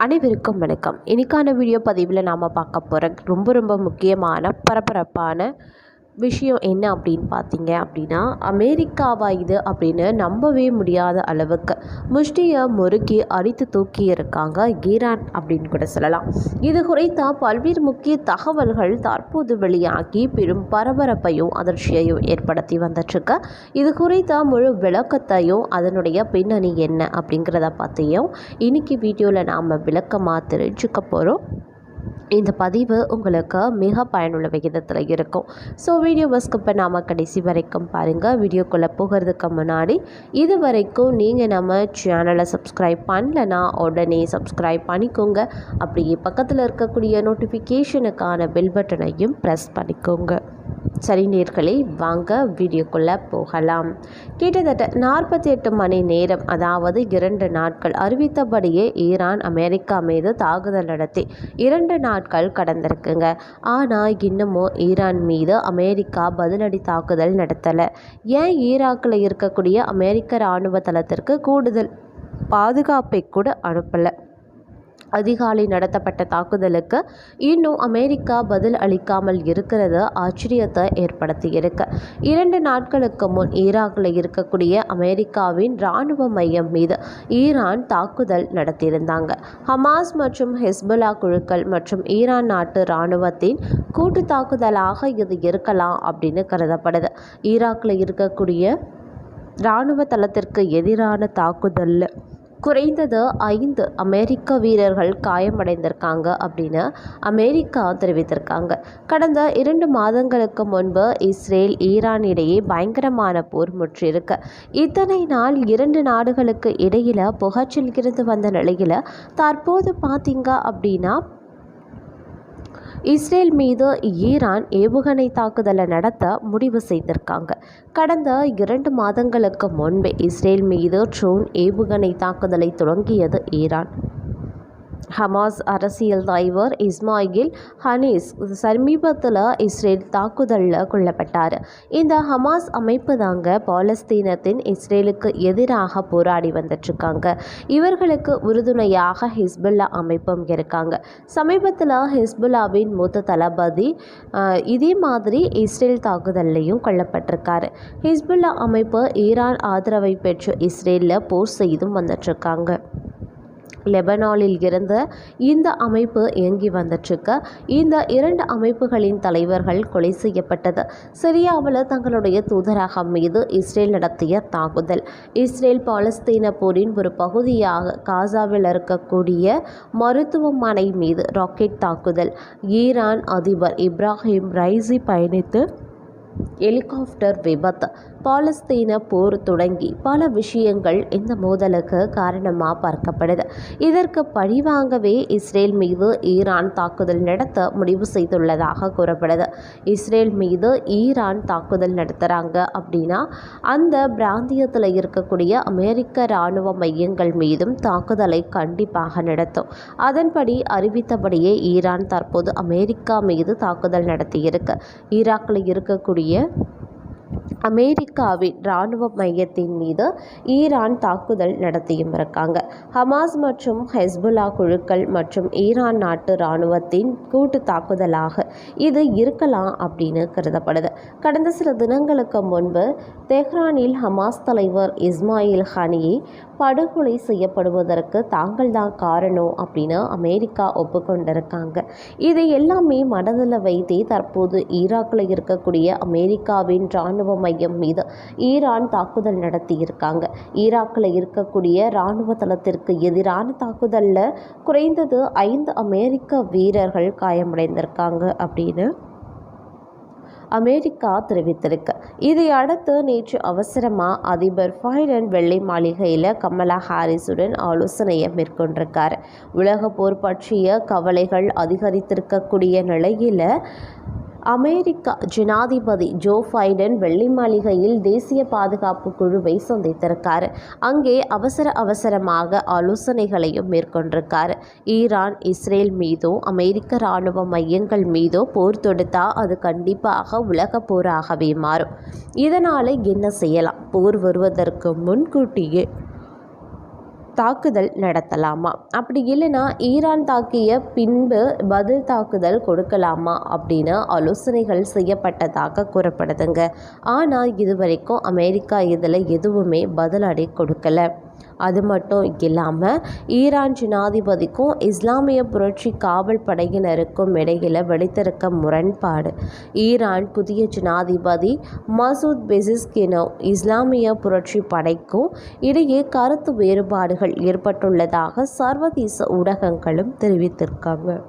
அனைவருக்கும் வணக்கம். இன்றைக்கான வீடியோ பதிவில் நாம் பார்க்க போகிற ரொம்ப ரொம்ப முக்கியமான பரபரப்பான விஷயம் என்ன அப்படின்னு பார்த்தீங்க அப்படின்னா அமெரிக்காவா இது அப்படின்னு நம்பவே முடியாத அளவுக்கு முஷ்டியை முறுக்கி அடித்து தூக்கி இருக்காங்க ஈரான் அப்படின்னு கூட சொல்லலாம். இது குறித்த பல்வேறு முக்கிய தகவல்கள் தற்போது வெளியாகி பெரும் பரபரப்பையும் அதிர்ச்சியையும் ஏற்படுத்தி வந்துட்டுருக்கு. இது குறித்த முழு விளக்கத்தையும் அதனுடைய பின்னணி என்ன அப்படிங்கிறத பற்றியும் இன்னைக்கு வீடியோவில் நாம் விளக்கமாக தெரிஞ்சுக்க போகிறோம் இந்த பதிவு உங்களுக்கு மிக பயனுள்ள விகிதத்தில் இருக்கும். ஸோ வீடியோவை ஸ்கிப் நாம கடைசி வரைக்கும் பாருங்கள் வீடியோக்குள்ளே போகிறதுக்கு முன்னாடி இது வரைக்கும் நீங்கள் நம்ம சேனலை சப்ஸ்கிரைப் பண்ணலன்னா உடனே சப்ஸ்கிரைப் பண்ணிக்கோங்க. அப்படியே பக்கத்தில் இருக்கக்கூடிய நோட்டிஃபிகேஷனுக்கான பெல் பட்டனையும் ப்ரெஸ் பண்ணிக்கோங்க. சரி நேர்களே வாங்க வீடியோக்குள்ளே போகலாம். கிட்டத்தட்ட நாற்பத்தி எட்டு மணி நேரம் அதாவது இரண்டு நாட்கள் அறிவித்தபடியே ஈரான் அமெரிக்கா மீது தாக்குதல் நடத்தி இரண்டு நாட்கள் கடந்திருக்குங்க. ஆனால் இன்னமும் ஈரான் மீது அமெரிக்கா பதிலடி தாக்குதல் நடத்தலை. ஏன் ஈராக்கில் இருக்கக்கூடிய அமெரிக்க இராணுவ தளத்திற்கு கூடுதல் பாதுகாப்பை கூட அனுப்பலை? அதிகாலை நடத்தப்பட்ட தாக்குதலுக்கு இன்னும் அமெரிக்கா பதில் அளிக்காமல் இருக்கிறது ஆச்சரியத்தை ஏற்படுத்தியிருக்கு. இரண்டு நாட்களுக்கு முன் ஈராக்கில் இருக்கக்கூடிய அமெரிக்காவின் இராணுவ மையம் மீது ஈரான் தாக்குதல் நடத்தியிருந்தாங்க. ஹமாஸ் மற்றும் ஹெஸ்புல்லா குழுக்கள் மற்றும் ஈரான் நாட்டு இராணுவத்தின் கூட்டு தாக்குதலாக இது இருக்கலாம் அப்படின்னு கருதப்படுது. ஈராக்கில் இருக்கக்கூடிய இராணுவ தளத்திற்கு எதிரான தாக்குதலில் குறைந்தது ஐந்து அமெரிக்க வீரர்கள் காயமடைந்திருக்காங்க அப்படின்னு அமெரிக்கா தெரிவித்திருக்காங்க. கடந்த இரண்டு மாதங்களுக்கு முன்பு இஸ்ரேல் ஈரான் இடையே பயங்கரமான போர் முற்றிருக்கு. இத்தனை நாள் இரண்டு நாடுகளுக்கு இடையில புகைச்சல் இருந்து வந்த நிலையில் தற்போது பார்த்தீங்க அப்படின்னா இஸ்ரேல் மீது ஈரான் ஏவுகணை தாக்குதலை நடத்த முடிவு செய்திருக்காங்க. கடந்த இரண்டு மாதங்களுக்கு முன்பே இஸ்ரேல் மீது ட்ரோன் ஏவுகணை தாக்குதலை தொடங்கியது ஈரான். ஹமாஸ் அரசியல் தலைவர் இஸ்மாயில் ஹனீஸ் சமீபத்தில் இஸ்ரேல் தாக்குதலில் கொல்லப்பட்டார். இந்த ஹமாஸ் அமைப்பு தாங்க பாலஸ்தீனத்தின் இஸ்ரேலுக்கு எதிராக போராடி வந்துட்டுருக்காங்க இவர்களுக்கு உறுதுணையாக ஹிஸ்புல்லா அமைப்பும் இருக்காங்க. சமீபத்தில் ஹிஸ்புல்லாவின் மூத்த தளபதி இதே மாதிரி இஸ்ரேல் தாக்குதல்லையும் கொல்லப்பட்டிருக்காரு. ஹிஸ்புல்லா அமைப்பு ஈரான் ஆதரவை பெற்று இஸ்ரேலில் போர் செய்தும் வந்துட்டுருக்காங்க லெபனானில் இருந்து இந்த அமைப்பு இயங்கி வந்துட்டுருக்கு. இந்த இரண்டு அமைப்புகளின் தலைவர்கள் கொலை செய்யப்பட்டது. சிரியாவில் தங்களுடைய தூதரகம் மீது இஸ்ரேல் நடத்திய தாக்குதல். இஸ்ரேல் பாலஸ்தீன போரின் ஒரு பகுதியாக காசாவில் இருக்கக்கூடிய மருத்துவமனை மீது ராக்கெட் தாக்குதல். ஈரான் அதிபர் இப்ராஹிம் ரைசி பயணித்து ஹெலிகாப்டர் விபத்து. பாலஸ்தீன போர் தொடங்கி பல விஷயங்கள் இந்த மோதலுக்கு காரணமாக பார்க்கப்படுது. இதற்கு பழிவாங்கவே இஸ்ரேல் மீது ஈரான் தாக்குதல் நடத்த முடிவு செய்துள்ளதாக கூறப்படுது. இஸ்ரேல் மீது ஈரான் தாக்குதல் நடத்துகிறாங்க அப்படின்னா அந்த பிராந்தியத்தில் இருக்கக்கூடிய அமெரிக்க இராணுவ மையங்கள் மீதும் தாக்குதலை கண்டிப்பாக நடத்தும். அதன்படி அறிவித்தபடியே ஈரான் தற்போது அமெரிக்கா மீது தாக்குதல் நடத்தியிருக்கு. ஈராக்கில் இருக்கக்கூடிய அமெரிக்காவின் இராணுவ மையத்தின் மீது ஈரான் தாக்குதல் நடத்தியும் இருக்காங்க. ஹமாஸ் மற்றும் ஹெஸ்புல்லா குழுக்கள் மற்றும் ஈரான் நாட்டு இராணுவத்தின் கூட்டு தாக்குதலாக இது இருக்கலாம் அப்படின்னு கருதப்படுது. கடந்த சில தினங்களுக்கு முன்பு தெஹ்ரானில் ஹமாஸ் தலைவர் இஸ்மாயில் ஹனியை படுகொலை செய்யப்படுவதற்கு தாங்கள் தான் காரணம் அப்படின்னு அமெரிக்கா ஒப்புக்கொண்டிருக்காங்க. இதை எல்லாமே மனதில் வைத்தே தற்போது ஈராக்கில் இருக்கக்கூடிய அமெரிக்காவின் இராணுவ மையம் மீது ஈரான் தாக்குதல் நடத்தியிருக்காங்க. ஈராக்கில் இருக்கக்கூடிய இராணுவ தளத்திற்கு எதிரான தாக்குதலில் குறைந்தது ஐந்து அமெரிக்க வீரர்கள் காயமடைந்திருக்காங்க அப்படின்னு அமெரிக்கா தெரிவித்திருக்கு. இதை அடுத்து நேற்று அவசரமாக அதிபர் பைடன் வெள்ளை மாளிகையில் கமலா ஹாரிஸுடன் ஆலோசனையை மேற்கொண்டிருக்கார். உலக போர் பற்றிய கவலைகள் அதிகரித்திருக்கக்கூடிய நிலையில் அமெரிக்கா ஜனாதிபதி ஜோ பைடன் வெள்ளை மாளிகையில் தேசிய பாதுகாப்பு குழுவை சந்தித்திருக்கார். அங்கே அவசர அவசரமாக ஆலோசனைகளையும் மேற்கொண்டிருக்கார். ஈரான் இஸ்ரேல் மீதோ அமெரிக்க இராணுவ மையங்கள் மீதோ போர் தொடுத்தா அது கண்டிப்பாக உலக போராகவே மாறும். இதனால் என்ன செய்யலாம்? போர் வருவதற்கு முன்கூட்டியே தாக்குதல் நடத்தலாமா? அப்படி இல்லைன்னா ஈரான் தாக்கிய பின்பு பதில் தாக்குதல் கொடுக்கலாமா அப்படின்னு ஆலோசனைகள் செய்யப்பட்டதாக கூறப்படுதுங்க. ஆனால் இதுவரைக்கும் அமெரிக்கா இதில் எதுவுமே பதிலடி கொடுக்கல. அது மட்டும் இல்லாமல் ஈரான் ஜனாதிபதிக்கும் இஸ்லாமிய புரட்சி காவல் படையினருக்கும் இடையில் வெடித்திருக்க முரண்பாடு. ஈரான் புதிய ஜனாதிபதி மசூத் பெசிஸ்கினோ இஸ்லாமிய புரட்சி படைக்கும் இடையே கருத்து வேறுபாடுகள் ஏற்பட்டுள்ளதாக சர்வதேச ஊடகங்களும் தெரிவித்திருக்காங்க.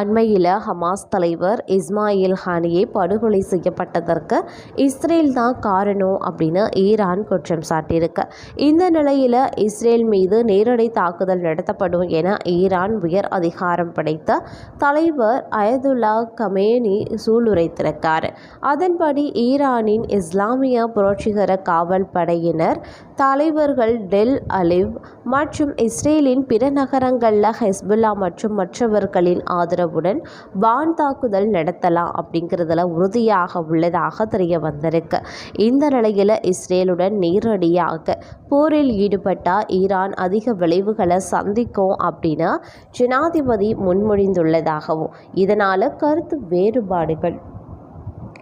அண்மையில் ஹமாஸ் தலைவர் இஸ்மாயில் ஹானியை படுகொலை செய்யப்பட்டதற்கு இஸ்ரேல் தான் காரணம் அப்படின்னு ஈரான் குற்றம் சாட்டியிருக்கு. இந்த நிலையில் இஸ்ரேல் மீது நேரடி தாக்குதல் நடத்தப்படும் என ஈரான் உயர் அதிகாரம் படைத்த தலைவர் அயதுல்லா கமேனி சூளுரைத்திருக்கார். அதன்படி ஈரானின் இஸ்லாமிய புரட்சிகர காவல் படையினர் தலைவர்கள் டெல் அலிவ் மற்றும் இஸ்ரேலின் பிற நகரங்களில் ஹெஸ்புல்லா மற்றும் மற்றவர்களின் ஆதரவுடன் வான் தாக்குதல் நடத்தலாம் அப்படிங்கிறதுல உறுதியாக உள்ளதாக தெரிய வந்திருக்கு இந்த நிலையில் இஸ்ரேலுடன் நேரடியாக போரில் ஈடுபட்டால் ஈரான் அதிக விளைவுகளை சந்திக்கும் அப்படின்னு ஜனாதிபதி முன்மொழிந்துள்ளதாகவும் இதனால் கருத்து வேறுபாடுகள்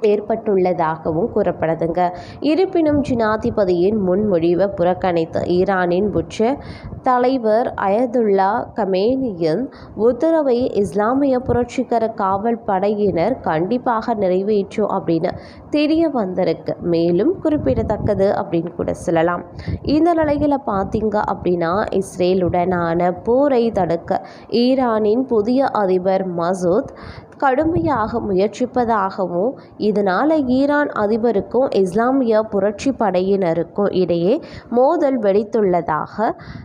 ஏற்பட்டுள்ளதாகவும் கூறப்படுதுங்க. இருப்பினும் ஜனாதிபதியின் முன்மொழிவை புறக்கணித்த ஈரானின் உச்ச தலைவர் அயதுல்லா கமேனியின் உத்தரவை இஸ்லாமிய புரட்சிகர காவல் படையினர் கண்டிப்பாக நிறைவேற்றும் அப்படின்னு தெரிய வந்திருக்கு. மேலும் குறிப்பிடத்தக்கது அப்படின்னு கூட சொல்லலாம். இந்த நிலையில் பார்த்தீங்க அப்படின்னா இஸ்ரேலுடனான போரை தடுக்க ஈரானின் புதிய அதிபர் மசூத் கடுமையாக முயற்சிப்பதாகவும் இதனால் ஈரான் அதிபருக்கும் இஸ்லாமிய புரட்சி படையினருக்கும் இடையே மோதல் வெடித்துள்ளதாக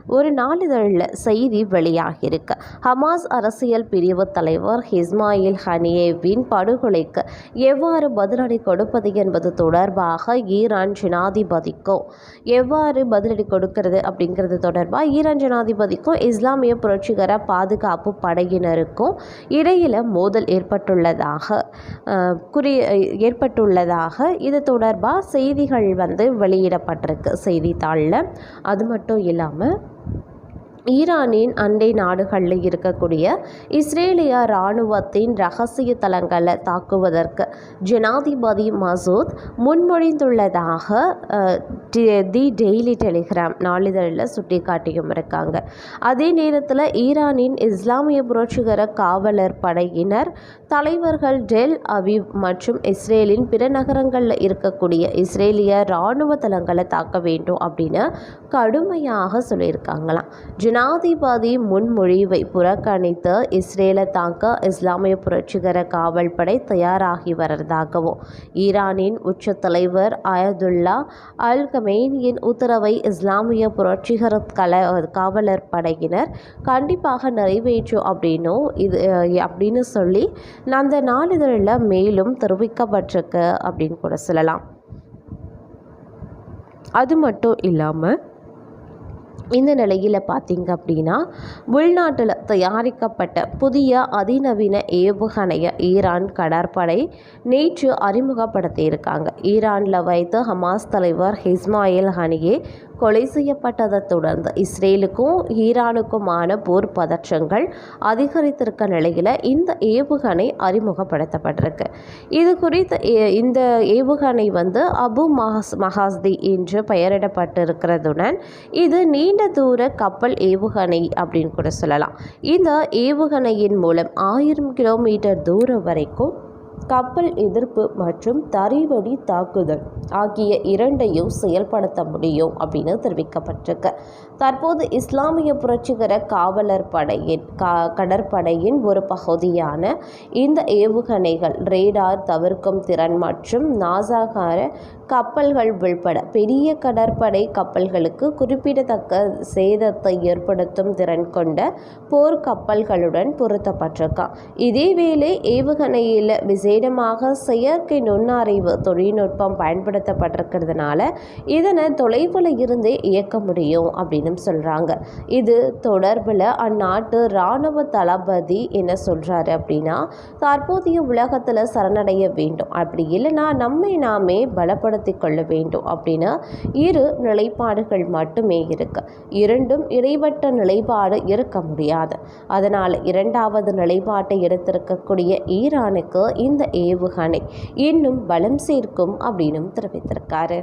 ஒரு நாளிதழில் செய்தி வெளியாகியிருக்கு. ஹமாஸ் அரசியல் பிரிவு தலைவர் ஹிஸ்மாயில் ஹனியேவின் படுகொலைக்கு எவ்வாறு பதிலடி கொடுப்பது என்பது தொடர்பாக ஈரான் ஜனாதிபதிக்கும் எவ்வாறு பதிலடி கொடுக்கிறது அப்படிங்கிறது தொடர்பாக ஈரான் ஜனாதிபதிக்கும் இஸ்லாமிய புரட்சிகர பாதுகாப்பு படையினருக்கும் இடையில் மோதல் ஏற்ப ஏற்பட்டுள்ளதாக குறி ஏற்பட்டுள்ளதாக இது தொடர்பாக செய்திகள் வந்து வெளியிடப்பட்டிருக்கு செய்தித்தாளில். அது மட்டும் இல்லாமல் ஈரானின் அண்டை நாடுகளில் இருக்கக்கூடிய இஸ்ரேலிய இராணுவத்தின் ரகசிய தளங்களை தாக்குவதற்கு ஜனாதிபதி மசூத் முன்மொழிந்துள்ளதாக தி டெய்லி டெலிகிராம் நாளிதழில் சுட்டிக்காட்டியும் இருக்காங்க. அதே நேரத்தில் ஈரானின் இஸ்லாமிய புரட்சிகர காவலர் படையினர் தலைவர்கள் டெல் அவிவ் மற்றும் இஸ்ரேலின் பிற நகரங்களில் இருக்கக்கூடிய இஸ்ரேலிய இராணுவ தளங்களை தாக்க வேண்டும் அப்படின்னு கடுமையாக சொல்லியிருக்காங்களாம். ஜனாதிபதி முன்மொழிவை புறக்கணித்து இஸ்ரேலை தாக்க இஸ்லாமிய புரட்சிகர காவல் படை தயாராகி வருவதாகவும் ஈரானின் உச்ச தலைவர் அயதுல்லா அல் கமேனியின் உத்தரவை இஸ்லாமிய புரட்சிகர கல காவலர் படையினர் கண்டிப்பாக நிறைவேற்றும் அப்படின்னும் இது அப்படின்னு சொல்லி அந்த நாளிதழில் மேலும் தெரிவிக்கப்பட்டிருக்கு அப்படின்னு கூட சொல்லலாம். அது மட்டும் இல்லாமல் இந்த நிலையில் பார்த்திங்க அப்படின்னா உள்நாட்டில் தயாரிக்கப்பட்ட புதிய அதிநவீன ஏவுகணையை ஈரான் கடற்படை நேற்று அறிமுகப்படுத்தியிருக்காங்க. ஈரானில் வைத்து ஹமாஸ் தலைவர் ஹிஸ்மாயில் ஹனியே கொலை செய்யப்பட்டதை தொடர்ந்து இஸ்ரேலுக்கும் ஈரானுக்குமான போர் பதற்றங்கள் அதிகரித்திருக்க நிலையில் இந்த ஏவுகணை அறிமுகப்படுத்தப்பட்டிருக்கு. இது குறித்து இந்த ஏவுகணை வந்து அபு மஹஸ் மஹாஸ்தி என்று பெயரிடப்பட்டிருக்கிறதுடன் இது நீண்ட தூர கப்பல் ஏவுகணை அப்படின்னு கூட சொல்லலாம். இந்த ஏவுகணையின் மூலம் ஆயிரம் கிலோமீட்டர் தூரம் வரைக்கும் கப்பல் எதிர்ப்பு மற்றும் தரைவழி தாக்குதல் ஆகிய இரண்டையும் செயல்படுத்த முடியும் அப்படின்னு தெரிவிக்கப்பட்டிருக்கு. தற்போது இஸ்லாமிய புரட்சிகர காவலர் படையின் கா கடற்படையின் ஒரு பகுதியான இந்த ஏவுகணைகள் ரேடார் தவிர்க்கும் திறன் மற்றும் நாசாகார கப்பல்கள் உள்பட பெரிய கடற்படை கப்பல்களுக்கு குறிப்பிடத்தக்க சேதத்தை ஏற்படுத்தும் திறன் கொண்ட போர்க்கப்பல்களுடன் பொருத்தப்பட்டிருக்கான். இதேவேளை ஏவுகணையில் விசை விசேடமாக செயற்கை நுண்ணறிவு தொழில்நுட்பம் பயன்படுத்தப்பட்டிருக்கிறதுனால இதனை தொலைவில் இருந்தே இயக்க முடியும் அப்படின்னு சொல்கிறாங்க இது தொடர்பில் அந்நாட்டு இராணுவ தளபதி என்ன சொல்கிறாரு அப்படின்னா தற்போதைய உலகத்தில் சரணடைய வேண்டும். அப்படி இல்லைன்னா நம்மை நாமே பலப்படுத்தி கொள்ள வேண்டும் அப்படின்னு இரு நிலைப்பாடுகள் மட்டுமே இருக்கு. இரண்டும் இடைப்பட்ட நிலைப்பாடு இருக்க முடியாது. அதனால் இரண்டாவது நிலைப்பாட்டை எடுத்திருக்கக்கூடிய ஈரானுக்கு இந்த ஏவுகணை. இன்னும் பலம் சேர்க்கும் அப்படின்னும் தெரிவித்திருக்காரு.